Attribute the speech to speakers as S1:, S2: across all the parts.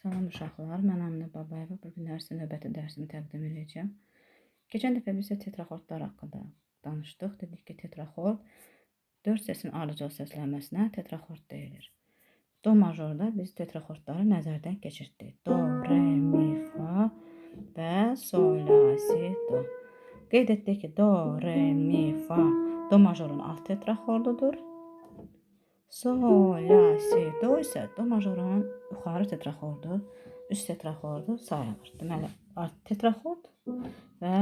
S1: Salam uşaqlar, mən Aminə Babayeva. Bu gün dərsin növbəti dərsimi təqdim edəcəm. Keçən dəfə biz tetraxordlar haqqında danışdıq. Dedik ki, tetraxord 4 səsin ardıcıl səslənməsinə tetraxord deyilir. Do majorda biz tetraxordları nəzərdən keçirtdik. Do, re, mi, fa və sol, la, si, do. Qeyd etdik ki, do, re, mi, fa do majorun alt tetraxordudur. Sol, la, si, do isə do majorun yuxarı tetraxordu, üst tetraxordu sayılır. Deməli, alt tetraxord və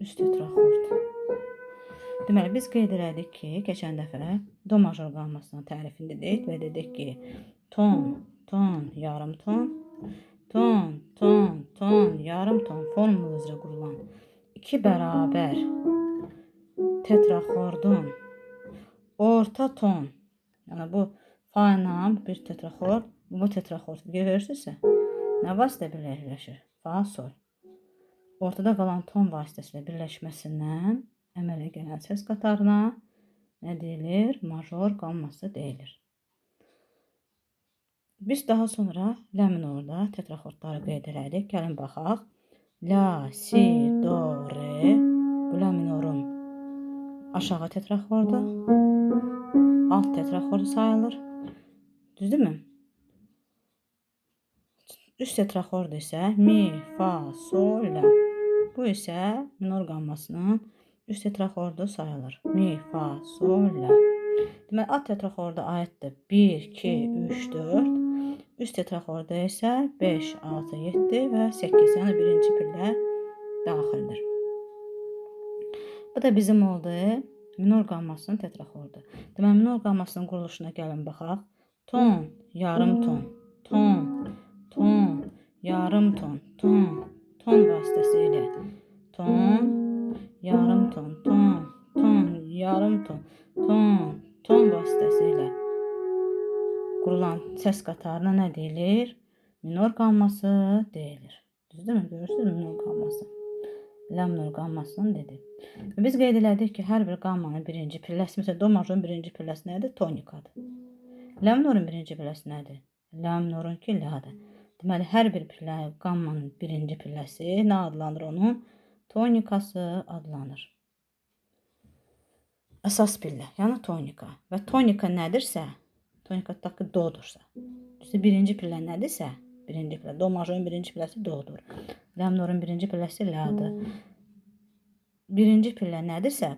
S1: üst tetraxord. Deməli, biz qeyd elədik ki, keçən dəfə do major qammasının tərifini dedik və dedik ki, ton, ton, yarım ton, ton, ton, ton, yarım ton formulu üzrə qurulan iki bərabər tetraxordun orta ton. Yəni bu fa ilə bir tetraxord, bu tetraxord görürsünüzsə, nə vasitə birləşir? Fa, sol. Ortada qalan ton vasitəsilə birləşməsindən əmələ gələn səs qatarına nə deyilir? Major qamması deyilir. Biz daha sonra la minorda tetraxordları qeyd elədik. Gəlin baxaq. La, si, do, re. Aşağı tetraxordu. Alt tetraxordu sayılır. Düzdürmü? Üst tetraxord isə mi, fa, sol, la. Bu isə minor qammasının üst tetraxordu sayılır. Mi, fa, sol, la. Deməli, alt tetraxorda aiddir 1, 2, 3, 4. Üst tetraxorda isə 5, 6, 7 və 8. Yəni birinci pillə daxildir. Bu da bizim oldu minor qammasının tetraxordu. Deməli, minor qammasının quruluşuna gəlin baxaq. Ton, yarım ton, ton, ton, yarım ton, ton, ton vasitəsilə ton, yarım ton, ton, ton, yarım ton, ton, ton vasitəsilə qurulan səs qatarına nə deyilir? Minor qamması deyilir. Düzdürmü? Görürsünüz minor qamması. La minor qammasının dedi. Biz qeyd elədik ki, hər bir qammanın birinci pilləsi, məsələn, do majorun birinci pilləsi nədir? Tonikadır. La minorun birinci pilləsi nədir? La minorun ki, la'dır. Deməli, hər bir pillə, qammanın birinci pilləsi nə adlanır onun? Tonikası adlanır. Əsas pillə, yəni tonika. Və tonika nədirsə, tonika takı do'dursa. İşte birinci pillə nədirsə, birinci pillə, do majorun birinci pilləsi do'dur. La minorun birinci pilləsi la'dır. Birinci pillə nədirsə,